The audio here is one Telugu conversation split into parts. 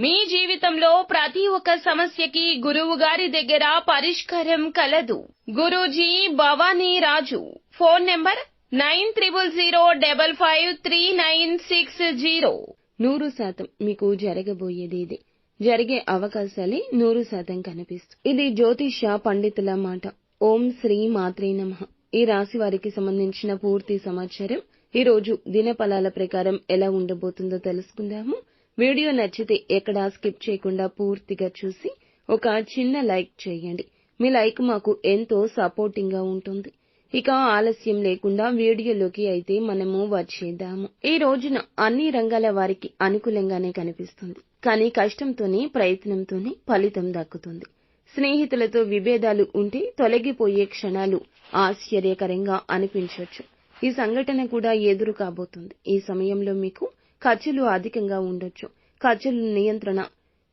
మీ జీవితంలో ప్రతి ఒక్క సమస్యకి గురువు గారి దగ్గర పరిష్కారం కలదు. Guruji Bhavani Raju. Phone number nine triple zero double five three nine six zero. నూరు శాతం మీకు జరగబోయేది ఇది. జరిగే అవకాశాలే నూరు శాతం కనిపిస్తుంది ఇది జ్యోతిష పండితుల మాట. ఓం శ్రీ మాత్రే నమః. ఈ రాశి వారికి సంబంధించిన పూర్తి సమాచారం ఈ రోజు దినఫలాల ప్రకారం ఎలా ఉండబోతుందో తెలుసుకుందాము. వీడియో నచ్చితే ఎక్కడా స్కిప్ చేయకుండా పూర్తిగా చూసి ఒక చిన్న లైక్ చేయండి. మీ లైక్ మాకు ఎంతో సపోర్టింగ్గా ఉంటుంది. ఇక ఆలస్యం లేకుండా వీడియోలోకి అయితే మనము వచ్చేద్దాము. ఈ రోజున అన్ని రంగాల వారికి అనుకూలంగానే కనిపిస్తుంది. కానీ కష్టంతోనే ప్రయత్నంతోనే ఫలితం దక్కుతుంది. స్నేహితులతో విభేదాలు ఉంటే తొలగిపోయే క్షణాలు ఆశ్చర్యకరంగా అనిపించవచ్చు ఈ సంఘటన కూడా ఎదురు కాబోతుంది. ఈ సమయంలో మీకు ఖర్చులు అధికంగా ఉండొచ్చు. ఖర్చులు నియంత్రణ.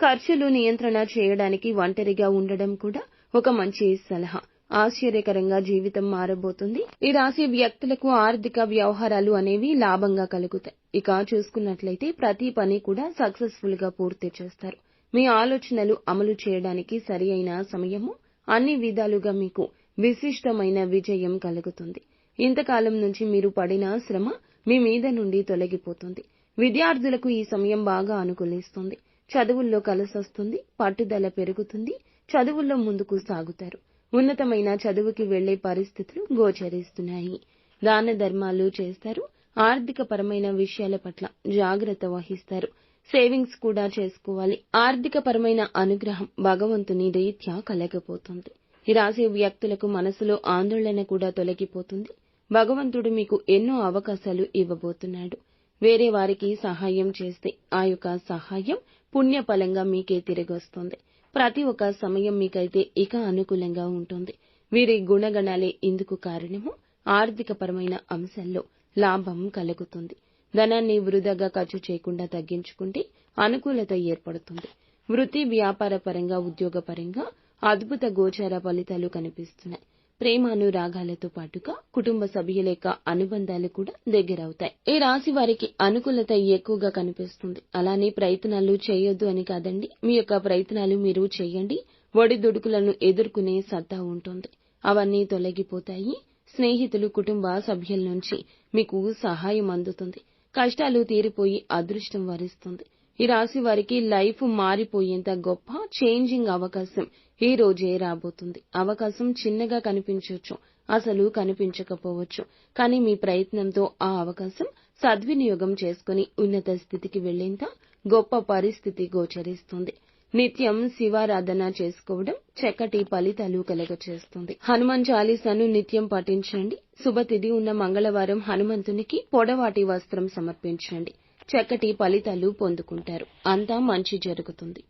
ఖర్చులు నియంత్రణ చేయడానికి ఒంటరిగా ఉండడం కూడా ఒక మంచి సలహా. ఆశ్చర్యకరంగా జీవితం మారబోతుంది. ఈ రాశి వ్యక్తులకు ఆర్థిక వ్యవహారాలు అనేవి లాభంగా కలుగుతాయి. ఇక చూసుకున్నట్లయితే ప్రతి పని కూడా సక్సెస్ఫుల్గా పూర్తి చేస్తారు. మీ ఆలోచనలు అమలు చేయడానికి సరి అయిన సమయము అన్ని విధాలుగా మీకు విశిష్టమైన విజయం కలుగుతుంది. ఇంతకాలం నుంచి మీరు పడిన శ్రమ మీ మీద నుండి తొలగిపోతుంది. విద్యార్థులకు ఈ సమయం బాగా అనుకూలిస్తుంది. చదువుల్లో కలసొస్తుంది పట్టుదల పెరుగుతుంది చదువుల్లో ముందుకు సాగుతారు. ఉన్నతమైన చదువుకి వెళ్ళే పరిస్థితులు గోచరిస్తున్నాయి. దాన ధర్మాలు చేస్తారు ఆర్థిక పరమైన విషయాల పట్ల జాగ్రత్త వహిస్తారు. సేవింగ్స్ కూడా చేసుకోవాలి. ఆర్థిక పరమైన అనుగ్రహం భగవంతుని రీత్యా కలగపోతుంది. ఈ రాశి వ్యక్తులకు మనసులో ఆందోళన కూడా తొలగిపోతుంది. భగవంతుడు మీకు ఎన్నో అవకాశాలు ఇవ్వబోతున్నాడు. వేరే వారికి సహాయం చేస్తే ఆ యొక్క సహాయం పుణ్యఫలంగా మీకే తిరిగొస్తుంది. ప్రతి ఒక్క సమయం మీకైతే ఇక అనుకూలంగా ఉంటుంది. వీరి గుణగణాలే ఇందుకు కారణము. ఆర్థికపరమైన అంశాల్లో లాభం కలుగుతుంది. ధనాన్ని వృధాగా ఖర్చు చేయకుండా తగ్గించుకుంటే అనుకూలత ఏర్పడుతుంది. వృత్తి వ్యాపార పరంగా ఉద్యోగపరంగా అద్భుత గోచార ఫలితాలు కనిపిస్తున్నాయి. ప్రేమానురాగాలతో పాటుగా కుటుంబ సభ్యుల యొక్క అనుబంధాలు కూడా దగ్గరవుతాయి. ఈ రాశి వారికి అనుకూలత ఎక్కువగా కనిపిస్తుంది. అలానే ప్రయత్నాలు చేయొద్దు అని కాదండి. మీ యొక్క ప్రయత్నాలు మీరు చేయండి. ఒడిదుడుకులను ఎదుర్కొనే సత్తా ఉంటుంది. అవన్నీ తొలగిపోతాయి. స్నేహితులు కుటుంబ సభ్యుల నుంచి మీకు సహాయం అందుతుంది. కష్టాలు తీరిపోయి అదృష్టం వరిస్తుంది. ఈ రాశి వారికి లైఫ్ మారిపోయేంత గొప్ప చేంజింగ్ అవకాశం ఈ రోజే రాబోతుంది. అవకాశం చిన్నగా కనిపించవచ్చు అసలు కనిపించకపోవచ్చు. కానీ మీ ప్రయత్నంతో ఆ అవకాశం సద్వినియోగం చేసుకుని ఉన్నత స్థితికి వెళ్ళేంత గొప్ప పరిస్థితి గోచరిస్తుంది. నిత్యం శివారాధన చేసుకోవడం చక్కటి ఫలితాలు కలగచేస్తుంది. హనుమాన్ చాలీసాను నిత్యం పఠించండి. శుభతిథి ఉన్న మంగళవారం హనుమంతునికి పొడవాటి వస్త్రం సమర్పించండి. చక్కటి ఫలితాలు పొందుకుంటారు. అంతా మంచి జరుగుతుంది.